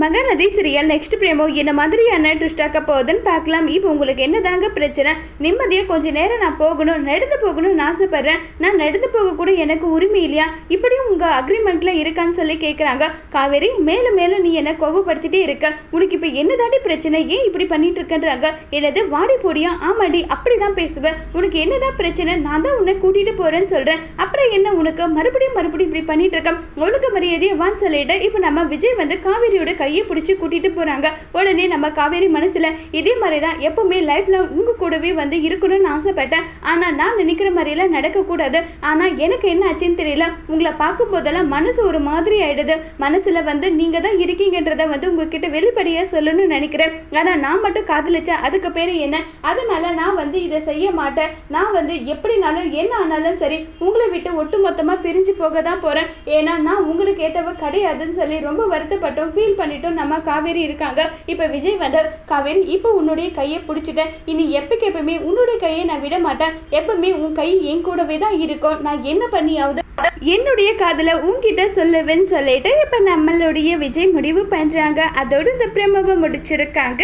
Mahanadi serial next பிரேமோ என்ன மாதிரியான ட்விஸ்டாக்க போகுதுன்னு பார்க்கலாம். இப்போ உங்களுக்கு என்னதாங்க பிரச்சனை? நிம்மதியாக கொஞ்ச நேரம் நான் போகணும் நடந்து போகணும்னு ஆசைப்படுறேன். நான் நடந்து போக கூட எனக்கு உரிமை இல்லையா? இப்படியும் உங்கள் அக்ரிமெண்ட்டில் இருக்கான்னு சொல்லி கேட்குறாங்க காவேரி மேலும் மேலும் நீ என்னை கோவப்படுத்திட்டே இருக்க. உனக்கு இப்போ என்னதாண்டி பிரச்சனை? ஏன் இப்படி பண்ணிட்டு இருக்கன்றாங்க என்னது வாடி போடியா? ஆமாடி அப்படி தான் பேசுவேன் உனக்கு என்னதான் பிரச்சனை? நான் தான் உன்னை கூட்டிகிட்டு போகிறேன்னு சொல்கிறேன் அப்புறம் என்ன உனக்கு? மறுபடியும் மறுபடியும் இப்படி பண்ணிட்டு இருக்கேன் ஒழுங்கு மரியாதையை வான்னு சொல்லிட்டு இப்போ நம்ம விஜய் வந்து காவேரியோட கையை பிடிச்சி கூட்டிட்டு போறாங்க. உடனே நம்ம காவேரி மனசுல இதே மாதிரி தான் எப்பவுமே லைஃப்ல உங்க கூடவே வந்து இருக்கணும்னு ஆசைப்பட்டேன். ஆனா நான் நினைக்கிற மாதிரியெல்லாம் நடக்கக்கூடாது. ஆனா எனக்கு என்ன ஆச்சுன்னு தெரியல. உங்களை பார்க்கும் போதெல்லாம் மனசு ஒரு மாதிரி ஆயிடுது. மனசுல வந்து நீங்க தான் இருக்கீங்கன்றத வந்து உங்ககிட்ட வெளிப்படையா சொல்லணும்னு நினைக்கிறேன். ஆனா நான் மட்டும் காதலிச்சேன் அதுக்கு பேரு என்ன? அதனால நான் வந்து இதை செய்ய மாட்டேன். நான் வந்து எப்படினாலும் என்ன ஆனாலும் சரி உங்களை விட்டு ஒட்டு மொத்தமா பிரிஞ்சு போக தான் போறேன். ஏன்னா நான் உங்களுக்கு ஏத்தவ கிடையாதுன்னு சொல்லி ரொம்ப வருத்தப்பட்டோம் ஃபீல் பண்ணிட்டு பண்ணிட்டோம் நம்ம காவேரி இருக்காங்க. இப்போ விஜய் வந்து காவேரி இப்போ உன்னுடைய கையை பிடிச்சிட்டேன். இனி எப்பக்கு எப்பவுமே உன்னுடைய கையை நான் விட மாட்டேன். எப்பவுமே உன் கை என் கூடவே தான் இருக்கும். நான் என்ன பண்ணியாவது? என்னுடைய காதலை உங்ககிட்ட சொல்லுவேன்னு சொல்லிட்டு இப்போ நம்மளுடைய விஜய் முடிவு பண்றாங்க. அதோடு இந்த பிரமவை முடிச்சிருக்காங்க.